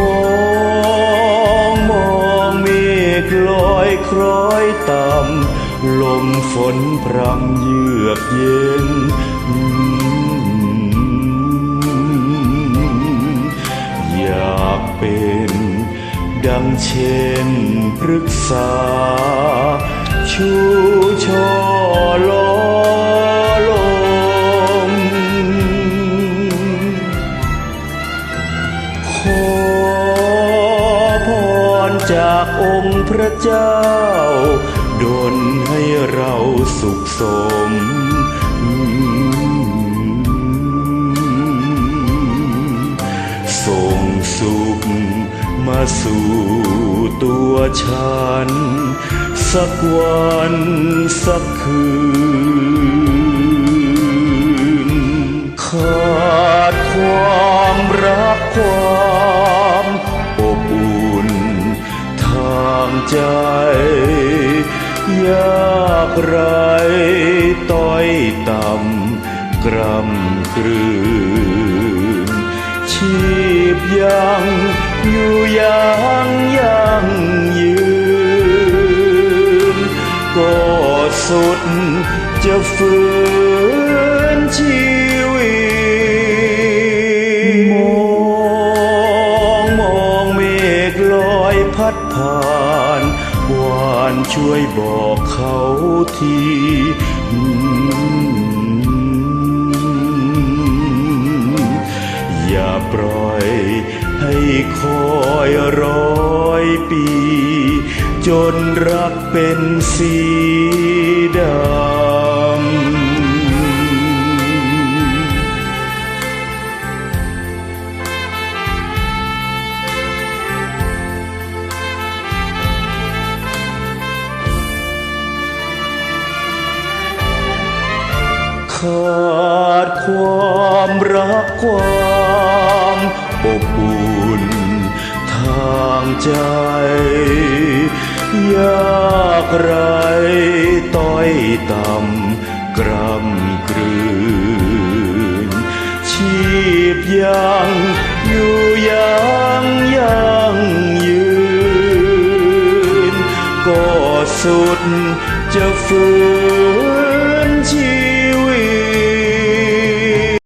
มองมองเมฆลอยคล้อยต่ำลมฝนพรำเยือกเย็น อยากเป็นดังเช่นพฤกษาชูช่อลอ จากองค์พระเจ้า ดลให้เราสุขสมส่งสุขมาสู่ตัวฉัน สักวันสักคืน ขาดความรักความ ใจยากไรต้อยต่ำกรำกลืนชีพยังอยู่ยังยังยืนก็สุดจะฝืนชีวิต มองมองเมฆลอยพัดผ่านานช่วยบอกเขาทีอย่าปล่อยให้คอยร้อยปี จนรักเป็นสี ขาดความรักความอบอุ่นทางใจ ยากไรต้อยต่ำกรำกลืน ชีพยังอยู่ยังยังยืน ก็สุดจะฝืน